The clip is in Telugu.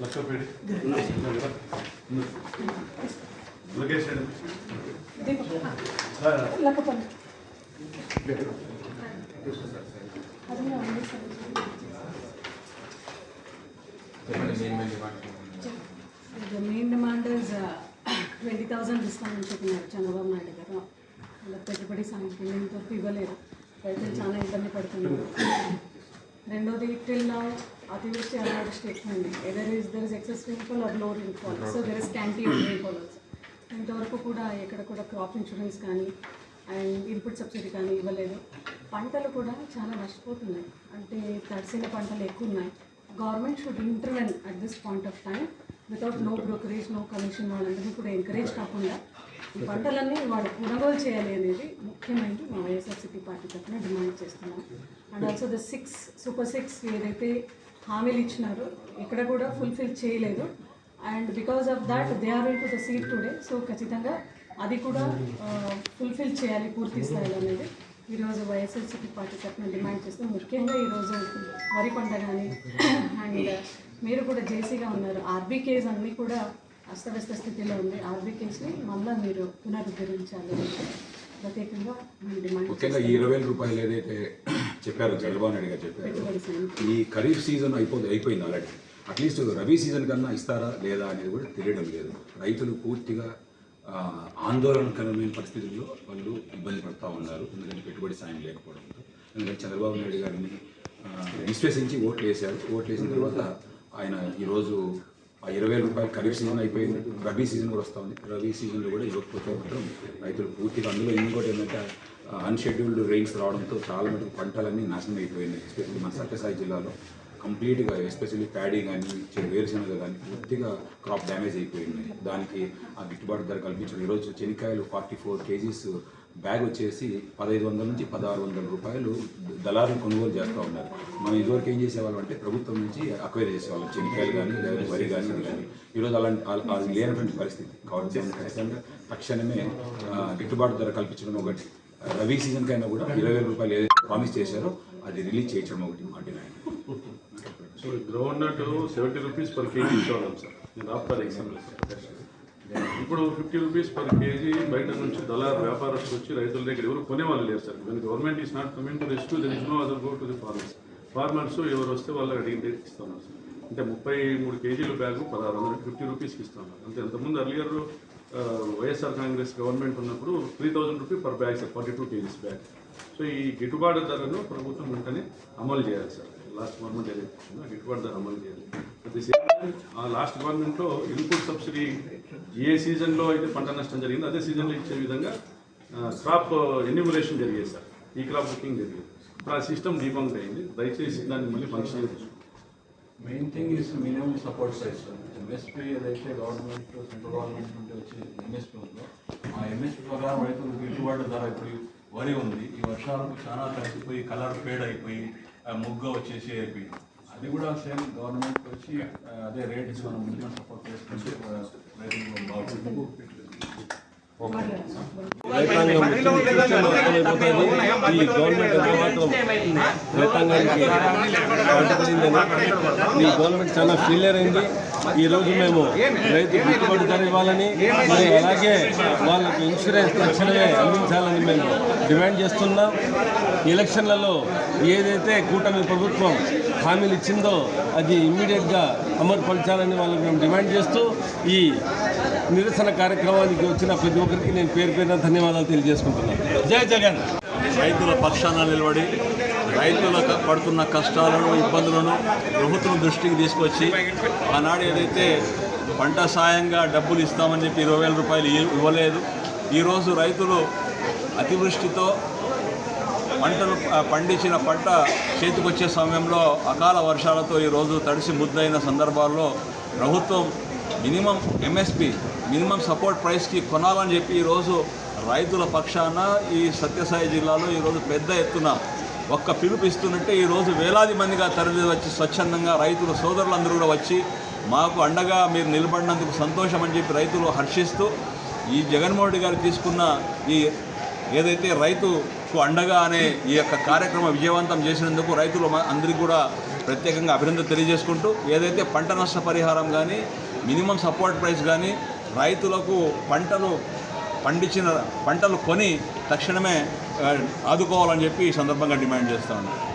లక్షపేడి లొకేష్ లక్కపల్లి అదే ఉంది sir. Main demand demand is twenty thousand discount అని చెప్పినారు చంద్రబాబు నాయుడు గారు. వాళ్ళ పెట్టుబడి సాయంత్రం కింద ఇంతవరకు ఇవ్వలేరు రైతులు చాలా ఇబ్బంది పడుతున్నారు. రెండోది టిల్ నౌ అతివృష్టి స్టేట్ అండి either is there is excess rainfall or low rainfall so there is scanty rainfall also ఇంతవరకు కూడా ఎక్కడ కూడా క్రాప్ ఇన్సూరెన్స్ కానీ అండ్ ఇన్పుట్ సబ్సిడీ కానీ ఇవ్వలేదు. పంటలు కూడా చాలా నష్టపోతున్నాయి. అంటే తడిసిన పంటలు ఎక్కువ ఉన్నాయి. Government should intervene at this point of time without no brokerage no commission వాళ్ళందరినీ కూడా ఎంకరేజ్ కాకుండా ఈ పంటలన్నీ వాళ్ళు కొనుగోలు చేయాలి అనేది ముఖ్యమైనది మా వైఎస్ఆర్సీపీ పార్టీ తరఫున డిమాండ్ చేస్తున్నాం. And also the six super six ఏదైతే హామీలు ఇచ్చినారో ఇక్కడ కూడా ఫుల్ఫిల్ చేయలేదు. And because of that they are into the seat today so ఖచ్చితంగా అది కూడా ఫుల్ఫిల్ చేయాలి పూర్తి స్థాయిలో అనేది. ఈరోజు వైఎస్ఆర్సీపీ పార్టీ తరఫున డిమాండ్ చేస్తాం ముఖ్యంగా ఈరోజు వరి పంట కానీ అండ్ మీరు కూడా జేసీగా ఉన్నారు. ఆర్బీ కేస్ అన్నీ కూడా అస్తవ్యస్త స్థితిలో ఉంది. ఆర్బీ కేసుని మళ్ళీ మీరు పునరుద్ధరించాలి. ప్రత్యేకంగా ముఖ్యంగా ఈ ఇరవై వేల రూపాయలు ఏదైతే చెప్పారో చంద్రబాబు నాయుడు గారు చెప్పారు ఈ ఖరీఫ్ సీజన్ అయిపోయింది అయిపోయింది ఆల్రెడీ. అట్లీస్ట్ రబీ సీజన్ కన్నా ఇస్తారా లేదా అనేది కూడా తెలియడం లేదు. రైతులు పూర్తిగా ఆందోళనకరమైన పరిస్థితుల్లో వాళ్ళు ఇబ్బంది పడుతూ ఉన్నారు. ఎందుకంటే పెట్టుబడి సాయం లేకపోవడంతో ఎందుకంటే చంద్రబాబు నాయుడు గారిని విశ్వసించి ఓట్లు వేశారు. ఓట్లు వేసిన తర్వాత ఆయన ఈరోజు ఆ ఇరవై రూపాయలు ఖరీఫ్ సీజన్ అయిపోయింది. రబీ సీజన్ కూడా వస్తుంది రబీ సీజన్లో కూడా ఇవ్వకపోతే మాత్రం రైతులు పూర్తిగా అందులో ఇంకోటి ఏంటంటే అన్షెడ్యూల్డ్ రెయిన్స్ రావడంతో చాలా మటుకు పంటలన్నీ నాశనం అయిపోయింది ఎస్పెషల్లీ మన సత్యసాయి జిల్లాలో. కంప్లీట్గా ఎస్పెషల్లీ ప్యాడీ కానీ వేరుశనగ కానీ పూర్తిగా క్రాప్ డ్యామేజ్ అయిపోయింది. దానికి ఆ గిట్టుబాటు ధర కల్పించడం ఈరోజు చెనిక్కాయలు ఫార్టీ ఫోర్ కేజీస్ బ్యాగ్ వచ్చేసి పదహైదు వందల నుంచి పదహారు వందల రూపాయలు దళారులు కొనుగోలు చేస్తూ ఉన్నారు. మనం ఇదివరకు ఏం చేసేవాళ్ళం అంటే ప్రభుత్వం నుంచి అక్వైర్ చేసేవాళ్ళం. చెనికాయలు కానీ లేదా వరి కానీ ఇది కానీ. ఈరోజు అలాంటి అది లేనటువంటి పరిస్థితి. కాబట్టి ఖచ్చితంగా తక్షణమే గిట్టుబాటు ధర కల్పించడం ఒకటి. రబీ సీజన్ కైనా కూడా ఇరవై వేల రూపాయలు ఏదైతే ప్రామిస్ చేశారో అది రిలీజ్ చేయడం ఒకటి. మా ఇప్పుడు so ground seventy rupees per kg ఇచ్చేవాళ్ళం sir. నేను ఆఫ్టర్ ఎగ్జాంపుల్ ఇప్పుడు ఫిఫ్టీ రూపీస్ పర్ కేజీ బయట నుంచి దళారు వ్యాపారస్తులు వచ్చి రైతుల దగ్గర ఎవరు కొనేవాళ్ళు లేరు sir. When government is not coming to rescue there is no other go to the farmers farmers ఎవరు వస్తే వాళ్ళకి అడిగిన రేట్ ఇస్తున్నారు సార్. అంటే ముప్పై మూడు కేజీల బ్యాగు పదహారు వందల ఫిఫ్టీ రూపీస్కి ఇస్తున్నారు అంతే అంతకుముందు అర్లియర్ వైఎస్ఆర్ కాంగ్రెస్ గవర్నమెంట్ ఉన్నప్పుడు three thousand rupee per bag sir forty two kgs bag. So ఈ గిట్టుబాటు ధరను ప్రభుత్వం వెంటనే అమలు చేయాలి సార్. లాస్ట్ గవర్నమెంట్ ఏదైతే గిట్టుబాటు ధర అమలు చేయాలి అట్ ది సేమ్ టైం ఆ లాస్ట్ గవర్నమెంట్లో ఇన్పుట్ సబ్సిడీ ఏ సీజన్లో అయితే పంట నష్టం జరిగిందో అదే సీజన్లో ఇచ్చే విధంగా క్రాప్ ఎన్యూమరేషన్ జరిగేది సార్. ఈ క్రాప్ బుకింగ్ జరిగేది. ఇప్పుడు ఆ సిస్టమ్ డీబంక్ అయింది. దయచేసి దాన్ని మళ్ళీ function main thing is minimum support size MSP ఏదైతే గవర్నమెంట్ సెంట్రల్ గవర్నమెంట్ నుండి వచ్చే ఎంఎస్పీ ఉందో ఆ ఎంఎస్పీ ప్రకారం రైతులకు గిట్టుబాటు ధర ఇప్పుడు వరి ఉంది. ఈ వర్షాలకు చాలా తగ్గిపోయి కలర్ ఫేడ్ అయిపోయి ముగ్గు వచ్చేసి అయిపోయింది అది కూడా సేమ్ గవర్నమెంట్ వచ్చి అదే రేట్ మనం మినిమం సపోర్ట్ చేసుకుంటే ఆ, బాగుంటుంది రైతాంగం చూస్తే ఈ గవర్నమెంట్ మాత్రం రైతాంగానికి ఈ గవర్నమెంట్ చాలా ఫెయిలియర్ అయింది ఈ రోజు మేము రైతు పెట్టుబడి ధర ఇవ్వాలని మరి అలాగే వాళ్ళకి ఇన్సూరెన్స్ తక్షణమే అందించాలని మేము డిమాండ్ చేస్తున్నాం ఎలక్షన్లలో ఏదైతే కూటమి ప్రభుత్వం హామీలు ఇచ్చిందో అది ఇమ్మీడియట్గా అమలుపరచాలని వాళ్ళకి మేము డిమాండ్ చేస్తూ ఈ నిరసన కార్యక్రమానికి వచ్చిన ప్రతి ఒక్కరికి నేను పేరు పేరున ధన్యవాదాలు తెలియజేసుకుంటున్నాను. జై జగన్. రైతుల పక్షాన నిలబడి రైతులకు పడుతున్న కష్టాలను ఇబ్బందులను ప్రభుత్వం దృష్టికి తీసుకొచ్చి ఆనాడు ఏదైతే పంట సాయంగా డబ్బులు ఇస్తామని చెప్పి ఇరవై వేల రూపాయలు ఇవ్వలేదు ఈరోజు రైతులు అతివృష్టితో పంటలు ఆ, పండించిన పంట చేతికొచ్చే సమయంలో అకాల వర్షాలతో ఈరోజు తడిసి ముద్దైన సందర్భాల్లో ప్రభుత్వం మినిమం ఎంఎస్పి మినిమం సపోర్ట్ ప్రైస్కి కొనాలని చెప్పి ఈరోజు రైతుల పక్షాన ఈ సత్యసాయి జిల్లాలో ఈరోజు పెద్ద ఎత్తున ఒక్క పిలుపు ఇస్తున్నట్టే ఈరోజు వేలాది మందిగా తరలి వచ్చి స్వచ్ఛందంగా రైతుల సోదరులందరూ కూడా వచ్చి మాకు అండగా మీరు నిలబడినందుకు సంతోషం అని చెప్పి రైతులు హర్షిస్తూ ఈ జగన్మోహన్ రెడ్డి గారు తీసుకున్న ఈ ఏదైతే రైతుకు అండగా అనే ఈ యొక్క కార్యక్రమం విజయవంతం చేసినందుకు రైతులు అందరికీ కూడా ప్రత్యేకంగా అభినందన తెలియజేసుకుంటూ ఏదైతే పంట నష్ట పరిహారం కానీ మినిమం సపోర్ట్ ప్రైస్ కానీ రైతులకు పంటలు పండించిన పంటలు కొని తక్షణమే ఆదుకోవాలని చెప్పి ఈ సందర్భంగా డిమాండ్ చేస్తా ఉన్నాను